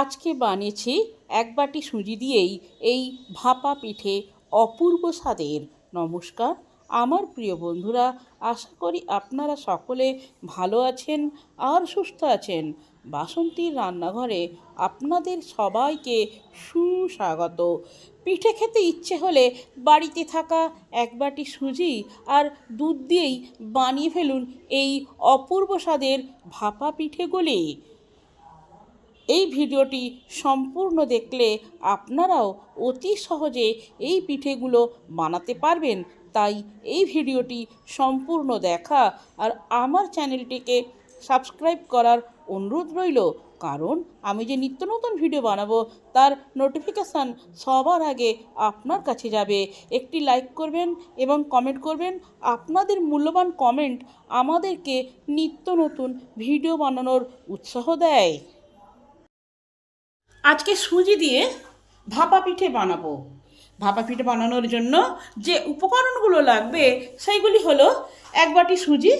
আজকে বানিয়েছি এক বাটি সুজি দিয়েই এই ভাপা পিঠে অপূর্ব স্বাদের। নমস্কার, আমার প্রিয় বন্ধুরা, আশা করি আপনারা সকলে ভালো আছেন আর সুস্থ আছেন। বাসন্তীর রান্নাঘরে আপনাদের সবাইকে সুস্বাগত। পিঠে খেতে ইচ্ছে হলে বাড়িতে থাকা এক বাটি সুজি আর দুধ দিয়েই বানিয়ে ফেলুন এই অপূর্ব স্বাদের ভাপা পিঠেগুলি। এই ভিডিওটি সম্পূর্ণ দেখলে আপনারাও অতি সহজে এই পিঠেগুলো বানাতে পারবেন। তাই এই ভিডিওটি সম্পূর্ণ দেখা আর আমার চ্যানেলটিকে সাবস্ক্রাইব করার অনুরোধ রইল। কারণ আমি যে নিত্য নতুন ভিডিও বানাবো, তার নোটিফিকেশান সবার আগে আপনার কাছে যাবে। একটি লাইক করবেন এবং কমেন্ট করবেন। আপনাদের মূল্যবান কমেন্ট আমাদেরকে নিত্য নতুন ভিডিও বানানোর উৎসাহ দেয়। আজকে সুজি দিয়ে ভাপা পিঠে বানাবো। ভাপা পিঠে বানানোর জন্য যে উপকরণগুলো লাগবে, সেইগুলি হলো এক বাটি সুজি,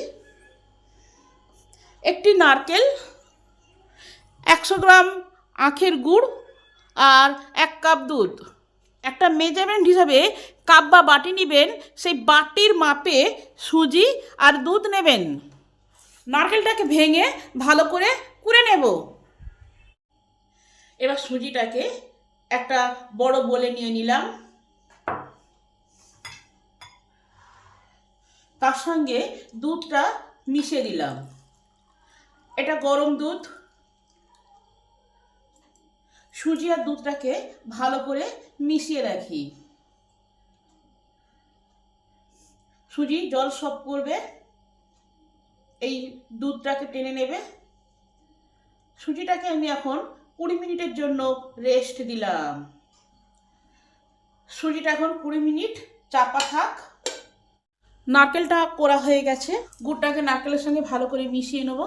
একটি নারকেল, একশো গ্রাম আখের গুড় আর এক কাপ দুধ। একটা মেজারমেন্ট হিসাবে কাপ বা বাটি নেবেন, সেই বাটির মাপে সুজি আর দুধ নেবেন। নারকেলটাকে ভেঙে ভালো করে কুড়ে নেব। এবার সুজিটাকে একটা বড় বলে নিয়ে নিলাম। তার সঙ্গে দুধটা মিশিয়ে দিলাম। এটা গরম দুধ। সুজি আর দুধটাকে ভালো করে মিশিয়ে রাখি। সুজি জল সব করবে। এই দুধটাকে টেনে নেবে। সুজিটাকে আমি এখন কুড়ি মিনিটের জন্য রেস্ট দিলাম। সুজিটা এখন কুড়ি মিনিট চাপা থাক। নারকেলটা করা হয়ে গেছে। গুড়টাকে নারকেলের সঙ্গে ভালো করে মিশিয়ে নেব।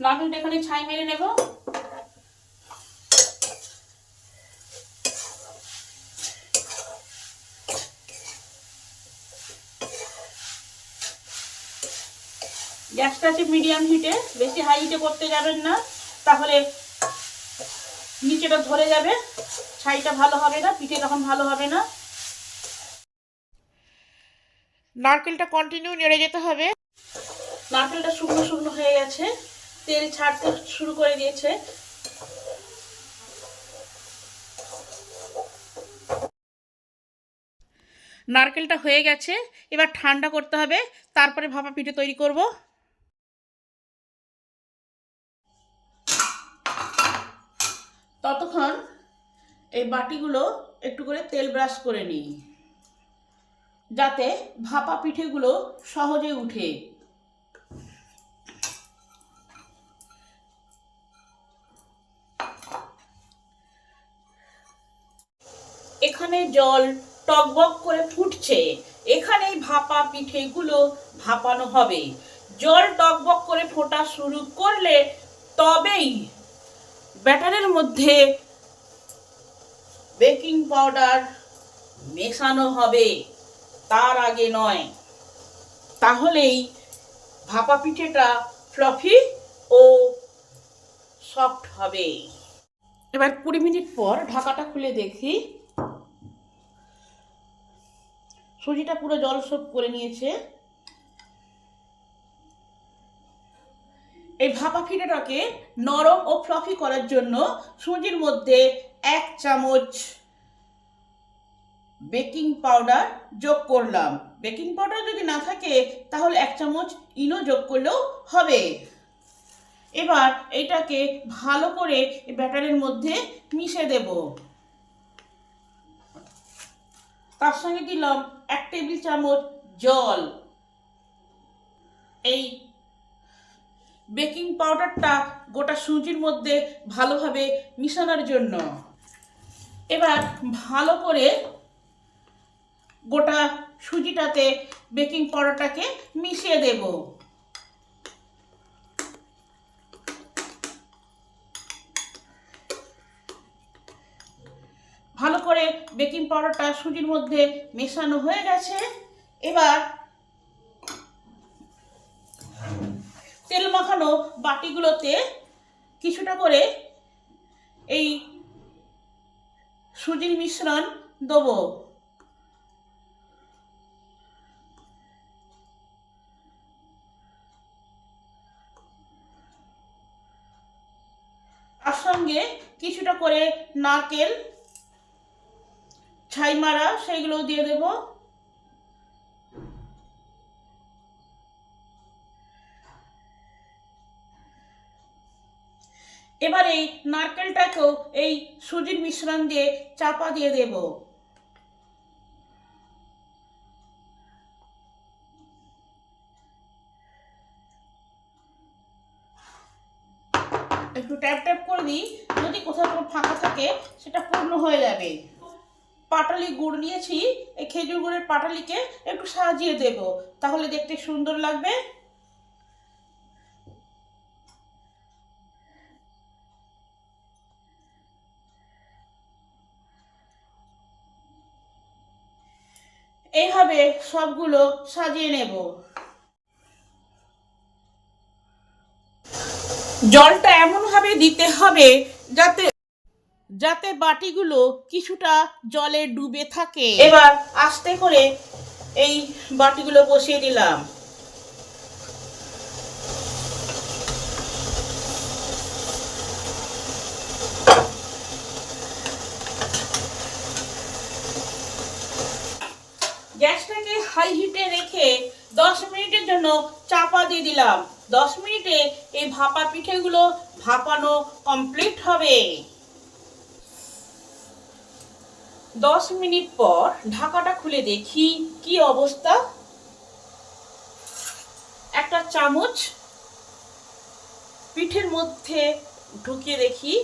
নারকেলটা এখানে ছাই মেরে নেব। গ্যাসটা আছে মিডিয়াম হিটে বেশি হাই হিটে করতে যাবেন না তাহলে নিচেটা ধরে যাবে ছাইটা ভালো হবে না পিঠে তখন ভালো হবে না। নারকেলটা কন্টিনিউ নেড়ে যেতে হবে। নারকেলটা শুকনো শুকনো হয়ে গেছে তেল ছাড়তে শুরু করে দিয়েছে। নারকেলটা হয়ে গেছে এবার ঠান্ডা করতে হবে তারপরে ভাপা পিঠে তৈরি করব। এই বাটিগুলো একটু করে তেল ব্রাশ করে নিই। যাতে ভাপা পিঠেগুলো সহজে উঠে। এখানে জল টকবক করে ফুটছে। এখানে ভাপা পিঠেগুলো ভাপানো হবে। জল টকবক করে ফোটা শুরু করলে তবেই ব্যাটারের মধ্যে বেকিং পাউডার মেশানো হবে, তার আগে নয়। তাহলেই ভাপা পিঠেটা ফ্লফি ও সফট হবে। এবার কুড়ি মিনিট পর ঢাকাটা খুলে দেখি। সুজিটা পুরো জল সোপ করে নিয়েছে। এই ভাপা পিঠাটাকে নরম ও ফ্লফি করার জন্য সুজির মধ্যে এক চামচ বেকিং পাউডার যোগ করলাম। বেকিং পাউডার যদি না থাকে, তাহলে এক চামচ ইনো যোগ করলেও হবে। এবার এটাকে ভালো করে ব্যাটারের মধ্যে মিশে দেব। তার সঙ্গে দিলাম এক টেবিল চামচ জল। এই বেকিং পাউডারটা গোটা সুজির মধ্যে ভালোভাবে মিশানোর জন্য। এবার ভালো করে গোটা সুজিটাতে বেকিং পাউডারটাকে মিশিয়ে দেব। ভালো করে বেকিং পাউডারটা সুজির মধ্যে মেশানো হয়ে গেছে। এবার তেল মাখানো বাটিগুলোতে কিছুটা করে এই সুজির মিশ্রণ দেবো। আর সঙ্গে কিছুটা করে নারকেল ছাই মারা সেইগুলো দিয়ে দেব। এবার এই নারকেলটাকেও এই সুজির মিশ্রণ দিয়ে চাপা দিয়ে দেব। একটু ট্যাপ ট্যাপ করে দিই, যদি কোথাও কোনো ফাঁকা থাকে, সেটা পূর্ণ হয়ে যাবে। পাটালি গুড় নিয়েছি, এই খেজুর গুড়ের পাটালিকে একটু সাজিয়ে দেব, তাহলে দেখতে সুন্দর লাগবে। এইভাবে সবগুলো সাজিয়ে নেব। জলটা এমনভাবে দিতে হবে যাতে যাতে বাটিগুলো কিছুটা জলে ডুবে থাকে। এবার আস্তে করে এই বাটিগুলো বসিয়ে দিলাম গ্যাসটাকে হাই হিটে রেখে দশ মিনিটের জন্য চাপা দিয়ে দিলাম। দশ মিনিটে এই ভাপা পিঠেগুলো ভাপানো কমপ্লিট হবে। দশ মিনিট পর ঢাকাটা খুলে দেখি কি অবস্থা। একটা চামচ পিঠের মধ্যে ঢুকিয়ে দেখি।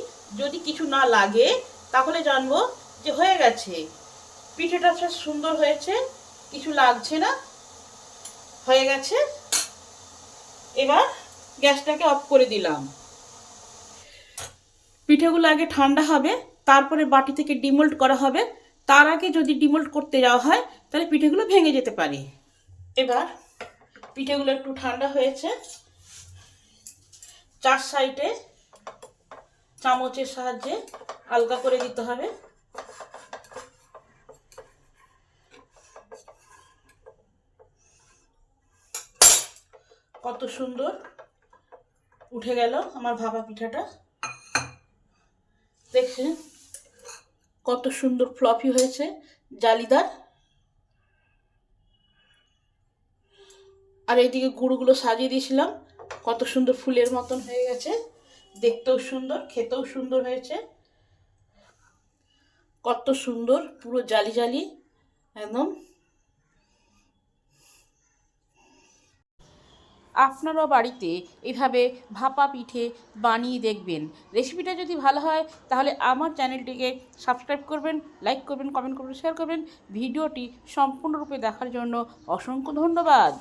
যদি কিছু না লাগে, তাহলে জানব যে হয়ে গেছে। পিঠেটা সুন্দর হয়েছে কিছু লাগছে না। হয়ে গেছে। এবার গ্যাসটাকে অফ করে দিলাম। পিঠেগুলো আগে ঠান্ডা হবে, তারপরে বাটি থেকে ডিমোল্ড করা হবে। তার আগে যদি ডিমোল্ড করতে যাওয়া হয়, তাহলে পিঠেগুলো ভেঙে যেতে পারে। এবার পিঠেগুলো একটু ঠান্ডা হয়েছে। চার সাইডে চামচের সাহায্যে আলগা করে দিতে হবে। কত সুন্দর। উঠে গেল আমার ভাপা পিঠাটা। দেখছেন কত সুন্দর ফ্লফি হয়েছে জালিদার। আর এইদিকে গুঁড়োগুলো সাজিয়ে দিয়েছিলাম। কত সুন্দর ফুলের মতন হয়ে গেছে। দেখতেও সুন্দর, খেতেও সুন্দর হয়েছে। কত সুন্দর, পুরো জালি জালি, একদম। আপনারাও বাড়িতে এভাবে ভাপা পিঠে বানিয়ে দেখবেন। রেসিপিটা যদি ভালো হয়, তাহলে আমার চ্যানেলটিকে সাবস্ক্রাইব করবেন, লাইক করবেন, কমেন্ট করবেন, শেয়ার করবেন। ভিডিওটি সম্পূর্ণরূপে দেখার জন্য অসংখ্য ধন্যবাদ।